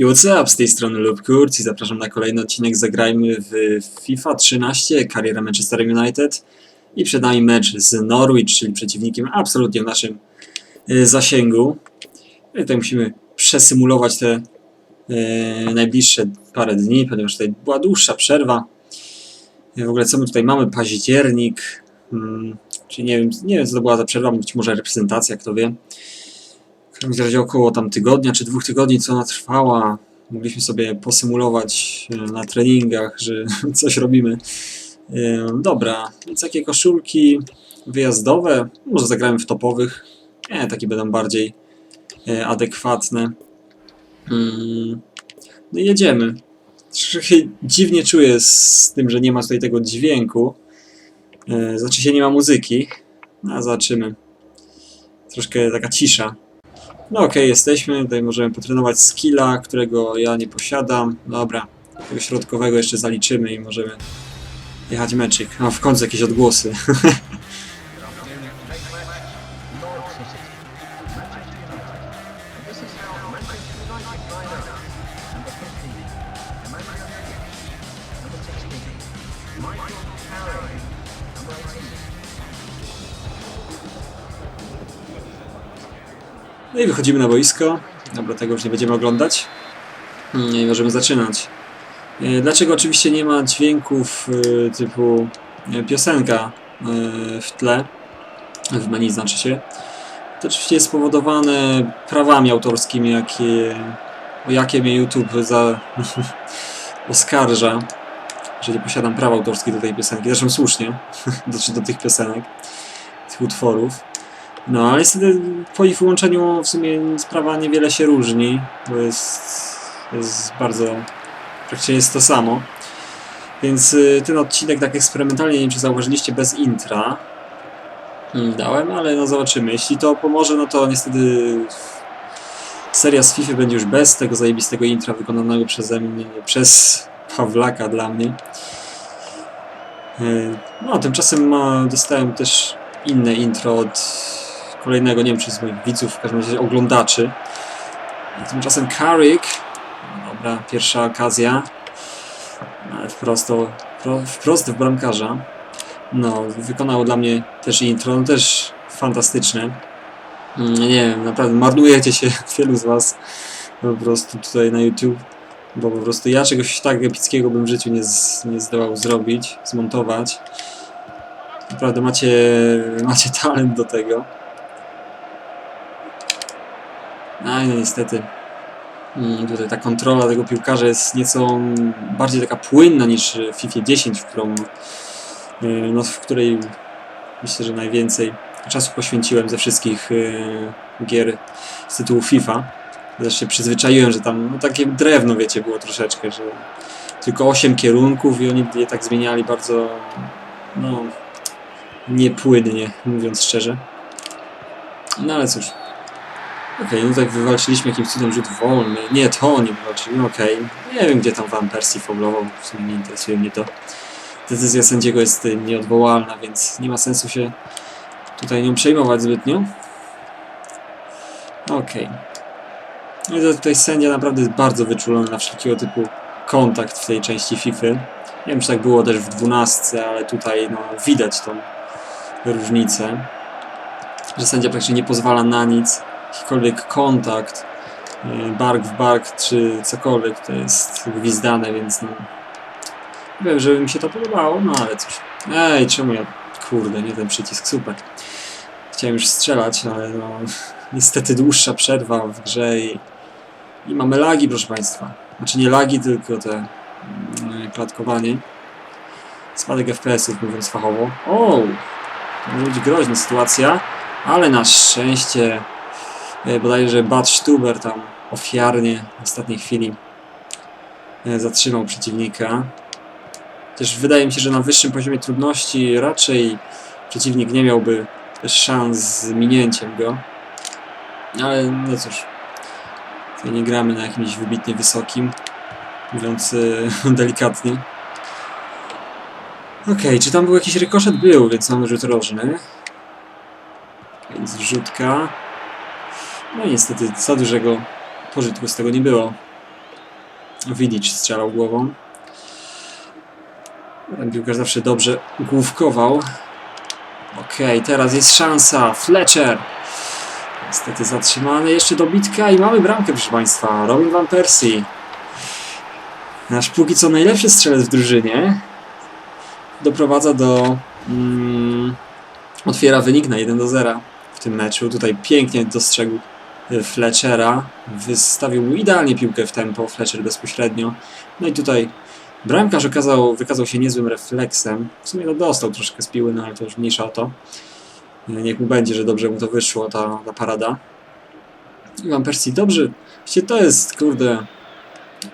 I up, z tej strony Lub Kurz i zapraszam na kolejny odcinek Zagrajmy w FIFA 13, kariera Manchester United i przed nami mecz z Norwich, czyli przeciwnikiem absolutnie w naszym y, zasięgu. I tutaj musimy przesymulować te y, najbliższe parę dni, ponieważ tutaj była dłuższa przerwa. I w ogóle co my tutaj mamy? Październik, hmm, czyli nie wiem, nie wiem co to była za przerwa, być może reprezentacja, kto wie. W razie około tam tygodnia czy dwóch tygodni, co ona trwała. Mogliśmy sobie posymulować e, na treningach, że coś robimy. E, Dobra, więc jakie koszulki wyjazdowe? Może zagrałem w topowych. Nie, takie będą bardziej e, adekwatne. Mm, No i jedziemy. Trochę dziwnie czuję z tym, że nie ma tutaj tego dźwięku. Znaczy się nie ma muzyki. No, zobaczymy. Troszkę taka cisza. No okej, jesteśmy, tutaj możemy potrenować skilla, którego ja nie posiadam. Dobra, tego środkowego jeszcze zaliczymy i możemy jechać meczyk. A w końcu jakieś odgłosy. No i wychodzimy na boisko. Dobra, tego już nie będziemy oglądać. Mm, możemy zaczynać. E, Dlaczego oczywiście nie ma dźwięków e, typu e, piosenka w tle, w menu znaczy się? To oczywiście jest spowodowane prawami autorskimi, jakie, o jakie mnie YouTube za, oskarża, że nie posiadam praw autorskich do tej piosenki. Zresztą słusznie, znaczy do tych piosenek, tych utworów. No, niestety po ich wyłączeniu w sumie sprawa niewiele się różni, bo jest, jest bardzo, praktycznie jest to samo. Więc y, ten odcinek tak eksperymentalnie, nie wiem czy zauważyliście, bez intra mm, dałem, ale no zobaczymy. Jeśli to pomoże, no to niestety seria z FIFA będzie już bez tego zajebistego intra wykonanego przeze mnie, przez Pawlaka dla mnie. Y, No, tymczasem dostałem też inne intro od kolejnego, nie wiem czy z moich widzów, w każdym razie oglądaczy. Tymczasem Carrick, dobra, pierwsza okazja, ale wprost, pro, wprost w bramkarza. No, wykonało dla mnie też intro, no też fantastyczne. Mm, Nie wiem, naprawdę marnujecie się, wielu z Was po prostu tutaj na YouTube, bo po prostu ja czegoś tak epickiego bym w życiu nie, z, nie zdołał zrobić, zmontować. Naprawdę macie, macie talent do tego. No i niestety mm, tutaj ta kontrola tego piłkarza jest nieco bardziej taka płynna niż w FIFA 10, w którą y, no, w której myślę, że najwięcej czasu poświęciłem ze wszystkich y, gier z tytułu FIFA. Też się przyzwyczaiłem, że tam no, takie drewno, wiecie, było troszeczkę, że tylko 8 kierunków i oni je tak zmieniali bardzo no, niepłynnie, mówiąc szczerze. No ale cóż. Okej, no tutaj wywalczyliśmy jakimś cudem rzut wolny. Nie, to nie wywalczyliśmy, okej. Nie wiem, gdzie tam Van Persie faulował, w sumie nie interesuje mnie to. Decyzja sędziego jest y, nieodwołalna, więc nie ma sensu się tutaj nią przejmować zbytnio. Okej. No i to tutaj sędzia naprawdę jest bardzo wyczulony na wszelkiego typu kontakt w tej części FIFA. Nie wiem, czy tak było też w 12, ale tutaj no, widać tą różnicę, że sędzia praktycznie nie pozwala na nic, jakikolwiek kontakt, yy, bark w bark czy cokolwiek, to jest gwizdane, więc no, nie wiem, żeby mi się to podobało, no ale cóż. Ej, czemu ja, kurde, nie ten przycisk, super. Chciałem już strzelać, ale no, niestety dłuższa przerwa w grze i, i mamy lagi, proszę Państwa. Znaczy nie lagi, tylko te mm, klatkowanie. Spadek FPS-ów, mówiąc fachowo. O! To może być groźna sytuacja, ale na szczęście bodajże Bad Stuber tam ofiarnie w ostatniej chwili e, zatrzymał przeciwnika. Też wydaje mi się, że na wyższym poziomie trudności raczej przeciwnik nie miałby szans z minięciem go. Ale no cóż, tutaj nie gramy na jakimś wybitnie wysokim, mówiąc e, delikatnie. Okej, czy tam był jakiś rykoszet? Był, więc mamy rzut rożny. Więc rzutka. No i niestety za dużego pożytku z tego nie było. Vidic strzelał głową. Ten piłkarz zawsze dobrze główkował. Okej, teraz jest szansa. Fletcher. Niestety zatrzymany. Jeszcze dobitka i mamy bramkę, proszę Państwa. Robin Van Persie. Nasz póki co najlepszy strzelec w drużynie. Doprowadza do... Mm, otwiera wynik na 1 do 0 w tym meczu. Tutaj pięknie dostrzegł Fletchera. Wystawił mu idealnie piłkę w tempo. Fletcher bezpośrednio. No i tutaj bramkarz okazał, wykazał się niezłym refleksem. W sumie to dostał troszkę z piły, no ale to już mniejsza o to. Niech mu będzie, że dobrze mu to wyszło, ta, ta parada. Iwan Persi dobrze. Właściwie to jest, kurde...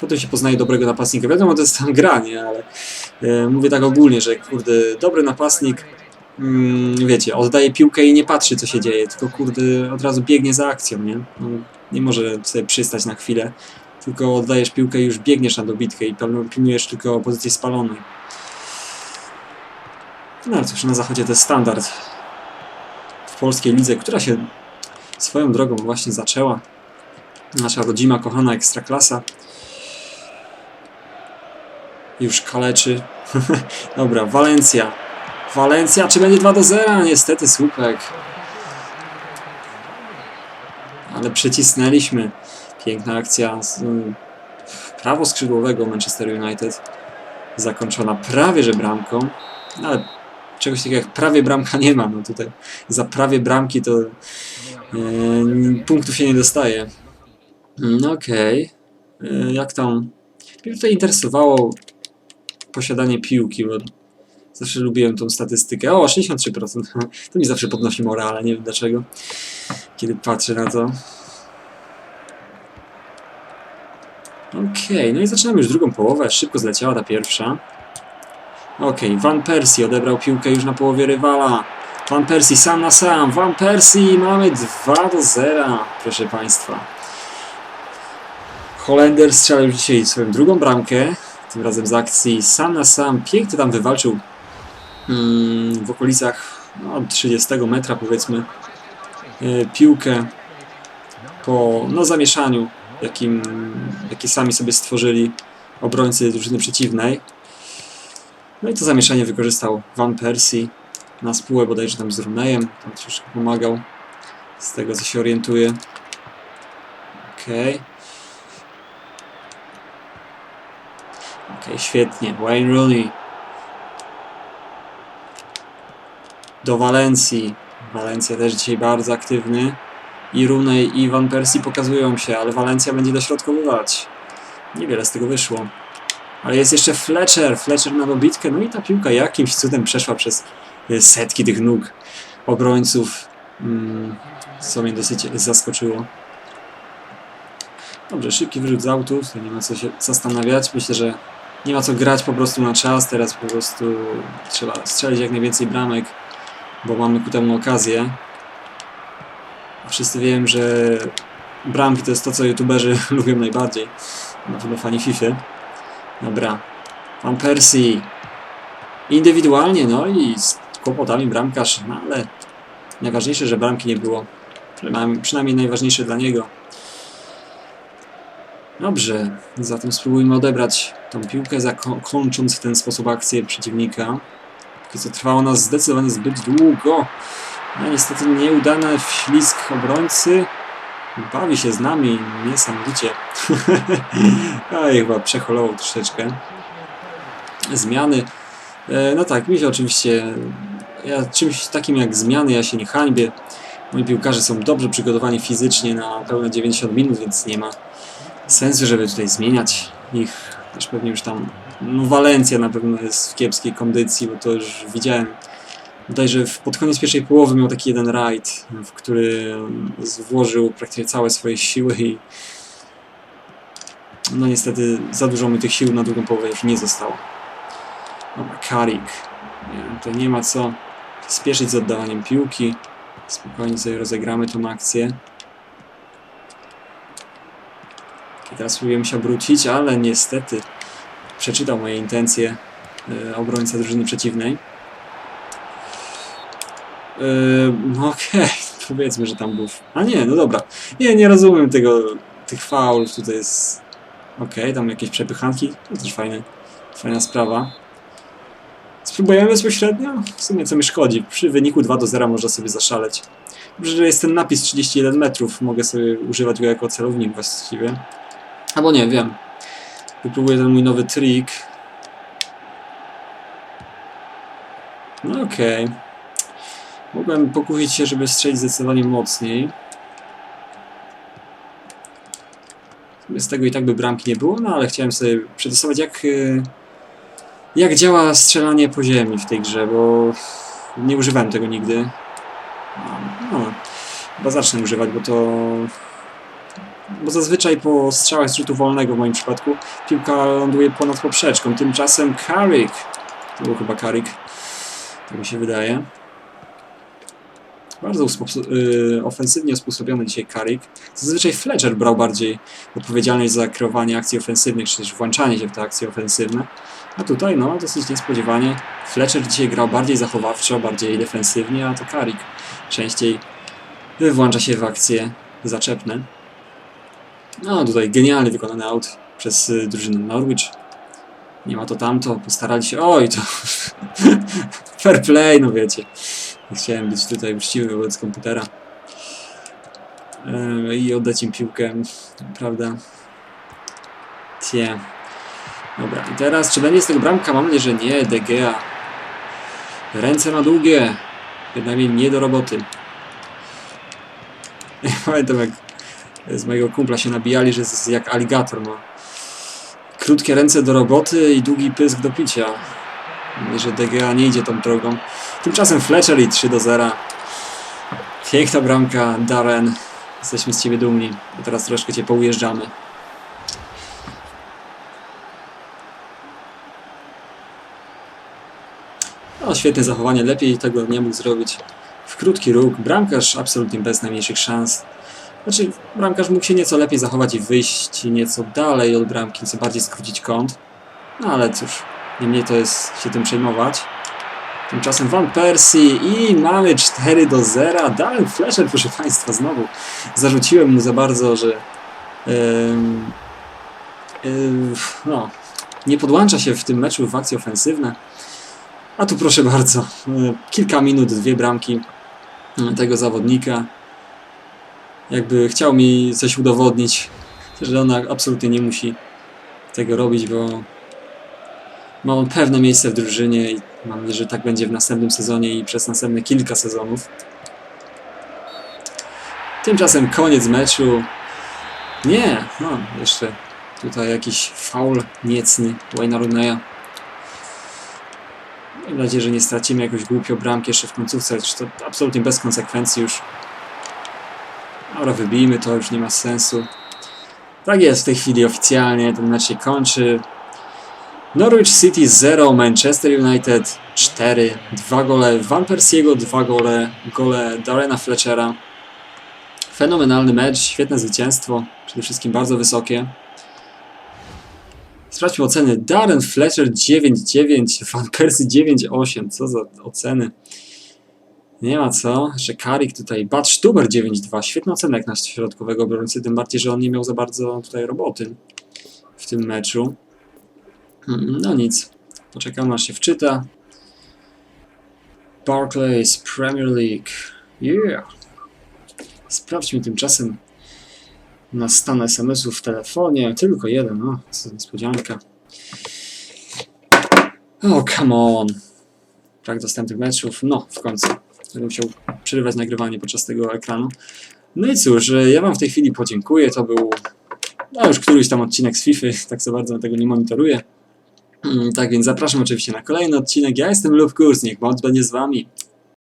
Potem się poznaje dobrego napastnika. Wiadomo, to jest tam gra, nie? Ale e, mówię tak ogólnie, że kurde, dobry napastnik wiecie, oddaje piłkę i nie patrzy, co się dzieje, tylko kurde, od razu biegnie za akcją, nie? No, nie może sobie przystać na chwilę, tylko oddajesz piłkę i już biegniesz na dobitkę i pilnujesz tylko pozycję spalonej. No ale cóż, na zachodzie to jest standard. W polskiej lidze, która się swoją drogą właśnie zaczęła. Nasza rodzima, kochana ekstraklasa. Już kaleczy. Dobra, Walencja. Walencja, czy będzie 2 do 0? Niestety słupek. Ale przycisnęliśmy. Piękna akcja z mm, prawo skrzydłowego Manchester United. Zakończona prawie że bramką. No, Ale czegoś takiego jak prawie bramka nie ma. No tutaj za prawie bramki to e, punktów się nie dostaje. No okej. E, Jak tam? Mnie tutaj interesowało posiadanie piłki, bo zawsze lubiłem tą statystykę. O, 63%. To mi zawsze podnosi morale, nie wiem dlaczego. Kiedy patrzę na to. Okej, no i zaczynamy już drugą połowę. Szybko zleciała ta pierwsza. Okej, Van Persie odebrał piłkę już na połowie rywala. Van Persie sam na sam. Van Persie mamy 2 do 0, proszę Państwa. Holender strzela już dzisiaj swoją drugą bramkę. Tym razem z akcji sam na sam. Pięknie tam wywalczył w okolicach no, 30 metra powiedzmy e, piłkę po no, zamieszaniu, jakim, jakie sami sobie stworzyli obrońcy drużyny przeciwnej. No i to zamieszanie wykorzystał Van Persie na spółę bodajże tam z Runejem, tam troszkę pomagał z tego co się orientuje. Okej. Okej, świetnie. Wayne Rooney. Do Walencji. Walencja też dzisiaj bardzo aktywny. I Rooney i Van Persie pokazują się, ale Walencja będzie dośrodkowywać. Niewiele z tego wyszło. Ale jest jeszcze Fletcher. Fletcher na dobitkę. No i ta piłka jakimś cudem przeszła przez y, setki tych nóg obrońców. Mm, co mnie dosyć zaskoczyło. Dobrze, szybki wyrzut z autu. Tutaj nie ma co się zastanawiać. Myślę, że nie ma co grać po prostu na czas. Teraz po prostu trzeba strzelić jak najwięcej bramek, bo mamy ku temu okazję. A wszyscy wiemy, że bramki to jest to, co youtuberzy lubią najbardziej. Na pewno fani FIFA. Dobra. Van Persie. Indywidualnie, no i z kłopotami bramkarz, no ale najważniejsze, że bramki nie było. Przynajmniej, najważniejsze dla niego. Dobrze, zatem spróbujmy odebrać tą piłkę, zakończąc w ten sposób akcję przeciwnika. Co trwało nas zdecydowanie zbyt długo. No niestety nieudany wślizg obrońcy. Bawi się z nami niesamowicie. Oj, chyba przeholował troszeczkę. Zmiany. E, No tak, mi się oczywiście... Ja czymś takim jak zmiany, ja się nie hańbię. Moi piłkarze są dobrze przygotowani fizycznie na pełne 90 minut, więc nie ma sensu, żeby tutaj zmieniać ich. Też pewnie już tam, no Walencja na pewno jest w kiepskiej kondycji, bo to już widziałem. Bodajże pod koniec pierwszej połowy miał taki jeden rajd, w który włożył praktycznie całe swoje siły i no niestety za dużo mi tych sił na drugą połowę już nie zostało. Dobra, Karik. Nie, to nie ma co spieszyć z oddawaniem piłki. Spokojnie sobie rozegramy tą akcję. I teraz spróbujemy się obrócić, ale niestety przeczytał moje intencje e, obrońca drużyny przeciwnej. E, no okej, powiedzmy, że tam był... A nie, no dobra. Nie, nie rozumiem tego, tych faulów, tutaj jest Okej, tam jakieś przepychanki, to też fajne, fajna sprawa. Spróbujemy bezpośrednio? W sumie co mi szkodzi, przy wyniku 2 do 0 można sobie zaszaleć. Dobrze, że jest ten napis 31 metrów, mogę sobie używać go jako celownik właściwie. Albo nie, wiem. Wypróbuję ten mój nowy trik. No okej. Mogłem pokusić się, żeby strzelić zdecydowanie mocniej. Z tego i tak by bramki nie było, no ale chciałem sobie przetestować jak, y, jak działa strzelanie po ziemi w tej grze, bo nie używałem tego nigdy. No, no, chyba zacznę używać, bo to... Bo zazwyczaj po strzałach z rzutu wolnego w moim przypadku piłka ląduje ponad poprzeczką. Tymczasem Carrick, to był chyba Carrick, tak mi się wydaje. Bardzo uspos- y, ofensywnie usposobiony dzisiaj Carrick. Zazwyczaj Fletcher brał bardziej odpowiedzialność za kreowanie akcji ofensywnych, czy też włączanie się w te akcje ofensywne. A tutaj, no, dosyć niespodziewanie. Fletcher dzisiaj grał bardziej zachowawczo, bardziej defensywnie, a to Carrick częściej włącza się w akcje zaczepne. No, tutaj genialnie wykonany out przez y, drużynę Norwich. Nie ma to tamto, postarali się. Oj, to. Fair play, no wiecie. Chciałem być tutaj uczciwy wobec komputera. Yy, I oddać im piłkę, prawda? Tie. Dobra, i teraz, czy będzie z tego bramka? Mam nadzieję, że nie. De Gea. Ręce ma długie. Bynajmniej nie do roboty. Pamiętam jak z mojego kumpla się nabijali, że jest jak aligator ma. Krótkie ręce do roboty i długi pysk do picia. Mówię, że De Gea nie idzie tą drogą. Tymczasem Fletcher i 3 do 0. Piękna bramka, Darren. Jesteśmy z Ciebie dumni. Teraz troszkę Cię poujeżdżamy. No, świetne zachowanie. Lepiej tego nie mógł zrobić. W krótki róg. Bramkarz absolutnie bez najmniejszych szans. Znaczy, bramkarz mógł się nieco lepiej zachować i wyjść nieco dalej od bramki, nieco bardziej skrócić kąt. No ale cóż, niemniej to jest się tym przejmować. Tymczasem Van Persie i mamy 4 do 0. Dałem Fletcher, proszę Państwa, znowu. Zarzuciłem mu za bardzo, że ym, ym, no, nie podłącza się w tym meczu w akcje ofensywne. A tu proszę bardzo, y, kilka minut, dwie bramki y, tego zawodnika. Jakby chciał mi coś udowodnić, że ona absolutnie nie musi tego robić, bo ma on pewne miejsce w drużynie i mam nadzieję, że tak będzie w następnym sezonie i przez następne kilka sezonów. Tymczasem koniec meczu. Nie, no jeszcze tutaj jakiś faul niecny Wayne'a Rooney'a. Mam nadzieję, że nie stracimy jakoś głupio bramki jeszcze w końcówce, to absolutnie bez konsekwencji już. Dobra, wybijmy to, już nie ma sensu. Tak jest, w tej chwili oficjalnie ten mecz się kończy. Norwich City 0, Manchester United 4, dwa gole Van Persiego, dwa gole, gole Darrena Fletchera. Fenomenalny mecz, świetne zwycięstwo, przede wszystkim bardzo wysokie. Sprawdźmy oceny. Darren Fletcher 9-9, Van Persie 9-8, co za oceny. Nie ma co. Jeszcze Karik tutaj. Bad Stuber 9-2. Świetna ocena jak na środkowego obrońcy, tym bardziej, że on nie miał za bardzo tutaj roboty w tym meczu. Mm, No nic. Poczekamy aż się wczyta. Barclays Premier League. Yeah. Sprawdźmy tymczasem na stan SMS-ów w telefonie. Tylko jeden. O, co za niespodzianka. O, come on. Brak dostępnych meczów. No, w końcu. Będę musiał przerywać nagrywanie podczas tego ekranu. No i cóż, ja Wam w tej chwili podziękuję. To był no już któryś tam odcinek z FIFA, tak za bardzo tego nie monitoruję. Mm, Tak więc zapraszam oczywiście na kolejny odcinek. Ja jestem Lub Kurs, niech moc będzie z Wami.